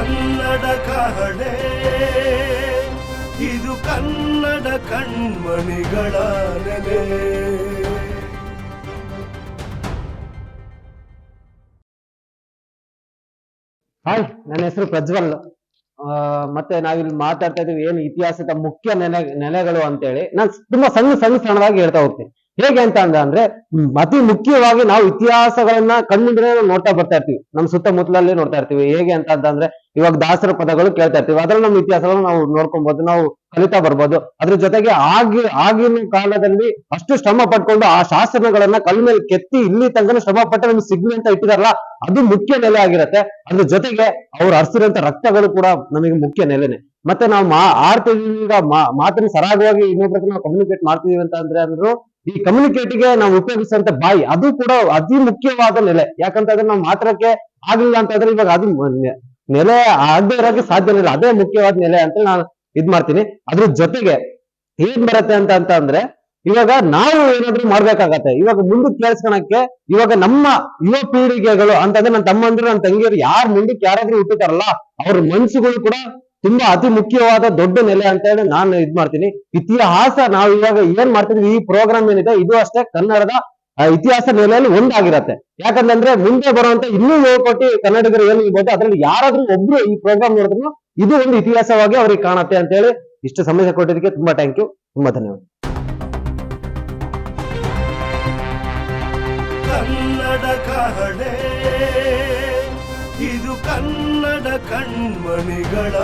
ಕನ್ನಡ ಕಹಳೆ. ಇದು ಕನ್ನಡ ಕಣ್ಮಣಿಗಳ ನೆಲೆ. ಹಾಯ್ ನನ್ನ ಹೆಸರು ಪ್ರಜ್ವಲ್. ಮತ್ತೆ ನಾವಿಲ್ಲಿ ಮಾತಾಡ್ತಾ ಇದೀವಿ ಏನು ಇತಿಹಾಸದ ಮುಖ್ಯ ನೆಲೆ, ನೆಲೆಗಳು ಅಂತೇಳಿ. ನಾನು ತುಂಬಾ ಸಣ್ಣ ಸಣ್ಣ ಸಣ್ಣವಾಗಿ ಹೇಳ್ತಾ ಹೋಗ್ತೀನಿ. ಹೇಗೆ ಅಂತ ಅಂದ ಅಂದ್ರೆ, ಅತಿ ಮುಖ್ಯವಾಗಿ ನಾವು ಇತಿಹಾಸಗಳನ್ನ ಕಣ್ಣಿಂದ ನೋಡ್ತಾ ಬರ್ತಾ ಇರ್ತೀವಿ. ನಮ್ಮ ಸುತ್ತಮುತ್ತಲಲ್ಲಿ ನೋಡ್ತಾ ಇರ್ತೀವಿ. ಹೇಗೆ ಅಂತ ಅಂತಂದ್ರೆ ಇವಾಗ ದಾಸರ ಪದಗಳು ಕೇಳ್ತಾ ಇರ್ತೀವಿ. ಅದ್ರಲ್ಲಿ ನಮ್ಮ ಇತಿಹಾಸವನ್ನು ನಾವು ನೋಡ್ಕೊಬಹುದು ನಾವು ಕಲಿತಾ ಬರ್ಬೋದು. ಅದ್ರ ಜೊತೆಗೆ ಆಗಿ, ಆಗಿನ ಕಾಲದಲ್ಲಿ ಅಷ್ಟು ಶ್ರಮ ಪಟ್ಕೊಂಡು ಆ ಶಾಸನಗಳನ್ನ ಕಲ್ ಮೇಲೆ ಕೆತ್ತಿ ಇಲ್ಲಿ ತನಕ ಶ್ರಮ ಪಟ್ಟು ನಮ್ಗೆ ಸಿಗ್ಲಿ ಅಂತ ಇಟ್ಟಿದಾರಲ್ಲ, ಅದು ಮುಖ್ಯ ನೆಲೆ ಆಗಿರತ್ತೆ. ಅದ್ರ ಜೊತೆಗೆ ಅವ್ರು ಹರಿಸಿರುವಂತ ರಕ್ತಗಳು ಕೂಡ ನಮಗೆ ಮುಖ್ಯ ನೆಲೆನೆ. ಮತ್ತೆ ನಾವು ಮಾ ಆಡ್ತೀವಿ ಈಗ ಮಾ- ಮಾತಿನ ಸರಾಗವಾಗಿ ಇನ್ನೊಬ್ರ ನಾವು ಕಮ್ಯುನಿಕೇಟ್ ಮಾಡ್ತೀವಿ ಅಂತ ಅಂದ್ರೆ ಅಂದ್ರು, ಈ ಕಮ್ಯುನಿಕೇಟಿಗೆ ನಾವು ಉಪಯೋಗಿಸುವಂತ ಬಾಯಿ, ಅದು ಕೂಡ ಅತಿ ಮುಖ್ಯವಾದ ನೆಲೆ. ಯಾಕಂತಂದ್ರೆ ನಾವು ಮಾತ್ರಕ್ಕೆ ಆಗ್ಲಿಲ್ಲ ಅಂತಂದ್ರೆ ಇವಾಗ ಅದು ನೆಲೆ ಆಗದೆ ಇರೋಕೆ ಸಾಧ್ಯ ಇಲ್ಲ. ಅದೇ ಮುಖ್ಯವಾದ ನೆಲೆ ಅಂತ ನಾನು ಇದ್ ಮಾಡ್ತೀನಿ. ಅದ್ರ ಜೊತೆಗೆ ಏನ್ ಬರುತ್ತೆ ಅಂತ ಅಂತ ಅಂದ್ರೆ, ಇವಾಗ ನಾವು ಏನಾದ್ರು ಮಾಡ್ಬೇಕಾಗತ್ತೆ. ಇವಾಗ ಮುಂದಕ್ಕೆ ಕೇಳಿಸ್ಕೊಳಕ್ಕೆ ಇವಾಗ ನಮ್ಮ ಯುವ ಪೀಳಿಗೆಗಳು ಅಂತಂದ್ರೆ ನನ್ನ ತಮ್ಮಂದ್ರು ನನ್ನ ತಂಗಿಯರು ಯಾರು ಮುಂದಕ್ಕೆ ಯಾರಾದ್ರೂ ಹುಟ್ಟುತ್ತಾರಲ್ಲ ಅವ್ರ ಮನ್ಸುಗಳು ಕೂಡ ತುಂಬಾ ಅತಿ ಮುಖ್ಯವಾದ ದೊಡ್ಡ ನೆಲೆ ಅಂತ ಹೇಳಿ ನಾನು ಇದ್ ಮಾಡ್ತೀನಿ. ಇತಿಹಾಸ ನಾವು ಇವಾಗ ಏನ್ ಮಾಡ್ತಿದ್ವಿ, ಈ ಪ್ರೋಗ್ರಾಮ್ ಏನಿದೆ, ಇದು ಅಷ್ಟೇ ಕನ್ನಡದ ಇತಿಹಾಸ ನೆಲೆಯಲ್ಲಿ ಒಂದಾಗಿರತ್ತೆ. ಯಾಕಂತಂದ್ರೆ ಮುಂದೆ ಬರುವಂತ ಇನ್ನೂ ಏಳು ಕೋಟಿ ಕನ್ನಡಿಗರು ಏನು ಇರ್ಬೋದು, ಅದರಲ್ಲಿ ಯಾರಾದ್ರೂ ಒಬ್ರು ಈ ಪ್ರೋಗ್ರಾಮ್ ನೋಡಿದ್ರು ಇದು ಒಂದು ಇತಿಹಾಸವಾಗಿ ಅವ್ರಿಗೆ ಕಾಣತ್ತೆ ಅಂತ ಹೇಳಿ ಇಷ್ಟು ಸಮಯ ಕೊಟ್ಟಿದ್ದಕ್ಕೆ ತುಂಬಾ ಥ್ಯಾಂಕ್ ಯು ತುಂಬಾ ಧನ್ಯವಾದ. ಕನ್ನಡ ಕಹಳೆ ಇದು ಕನ್ನಡ ಕಣ್ಮಣಿಗಳ